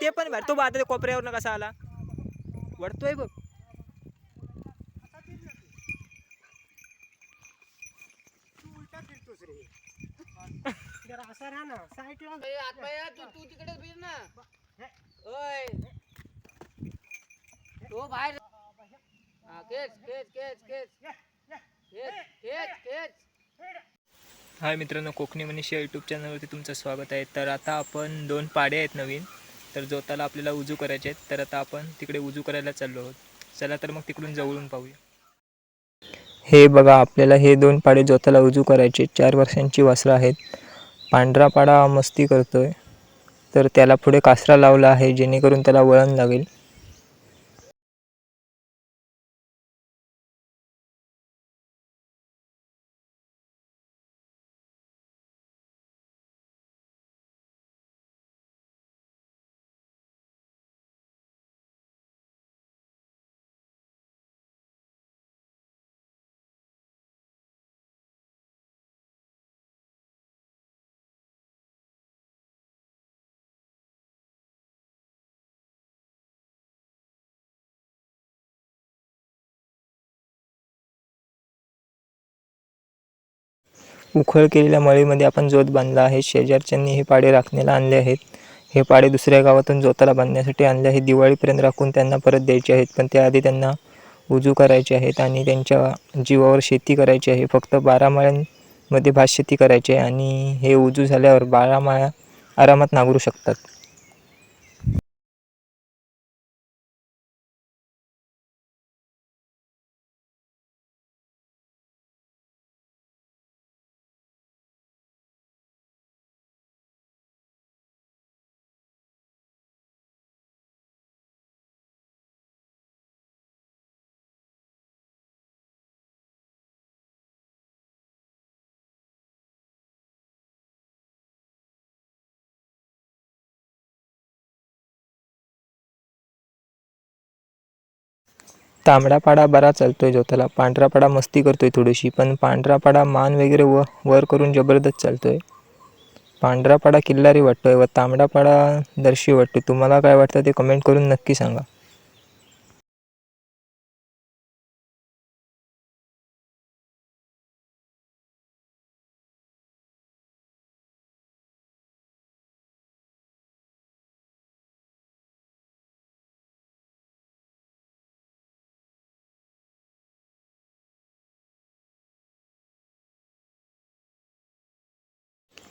ते पण बाहेर तो बघ आता ते कोपऱ्यावरनं कसा आला? वडतोय बघ. असा राहा ना साईडला. तू तू फिर ना. ओय. तो बाहेर हा, हाय मित्रांनो कोकणी मनीषा यूट्यूब चॅनलवरती तुमचं स्वागत आहे. तर आता आपण दोन पाडे आहेत नवीन. तर जोताला आपल्याला उजू करायचे आहेत. तर आता आपण तिकडे उजू करायला चाललो आहोत. चला तर मग तिकडून जवळून पाहूया. हे बघा आपल्याला हे दोन पाडे जोताला उजू करायचे चार वर्षांची वासरं आहेत. पांढरा पाडा मस्ती करतोय. तर त्याला पुढे कासरा लावला आहे जेणेकरून त्याला वळण लागेल. उखळ केलेल्या मळीमध्ये आपण जोत बांधला आहे. शेजारच्यांनी हे पाडे राखण्याला आणले आहेत. हे पाडे दुसऱ्या गावातून जोताला बांधण्यासाठी आणले आहेत. दिवाळीपर्यंत राखून त्यांना परत द्यायचे आहेत. पण त्याआधी त्यांना उजू करायचे आहेत आणि त्यांच्या जीवावर शेती करायची आहे. फक्त बारा माळ्यांमध्ये भात शेती करायची आहे आणि हे उजू झाल्यावर बारा माळ्या आरामात नांगरू शकतात. तांबडा पाडा बरा चालतोय जोताला पांढरा पाडा मस्ती करतोय थोडीशी पण पांढरा पाडा मान वगैरे व वर करून जबरदस्त चालतोय. पांढरा पाडा किल्लारी वाटतोय व तांबडा पाडा दर्शी वाटतोय. तुम्हाला काय वाटतं ते कमेंट करून नक्की सांगा.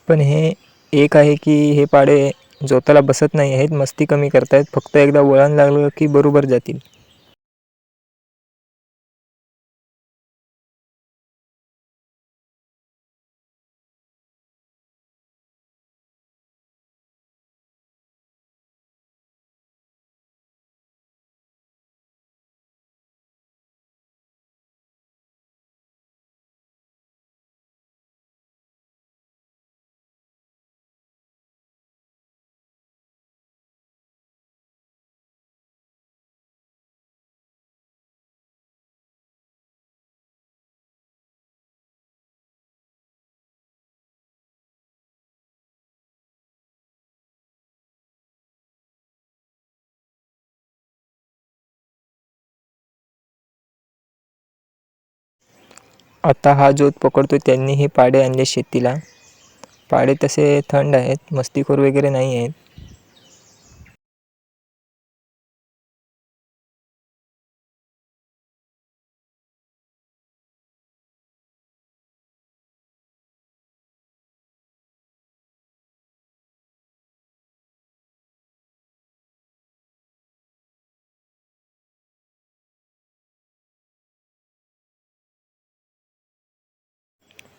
पण हे एक आहे की हे पाडे जोताला बसत नाही आहेत मस्ती कमी करतायत फक्त एकदा वळण लागलं की बरोबर जातील. आता हा जोत पकडतो त्यांनी हे पाडे आणले शेतीला. पाडे तसे थंड आहेत मस्तीखोर वगैरे नाही आहेत.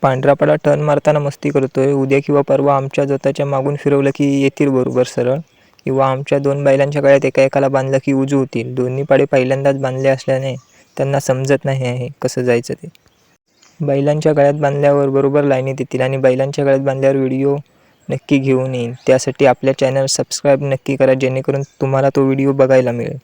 पांढरापाडा टर्न मारताना मस्ती करतोय. उद्या किंवा परवा आमच्या जोताच्या मागून फिरवलं की येतील बरोबर सरळ. किंवा आमच्या दोन बैलांच्या गळ्यात एका एकाला बांधलं की उजू होतील. दोन्ही पाडे पहिल्यांदाच बांधले असल्याने त्यांना समजत नाही आहे कसं जायचं ते. बैलांच्या गळ्यात बांधल्यावर बरोबर लाईनीत येतील आणि बैलांच्या गळ्यात बांधल्यावर व्हिडिओ नक्की घेऊन येईन त्यासाठी आपल्या चॅनल सबस्क्राईब नक्की करा जेणेकरून तुम्हाला तो व्हिडिओ बघायला मिळेल.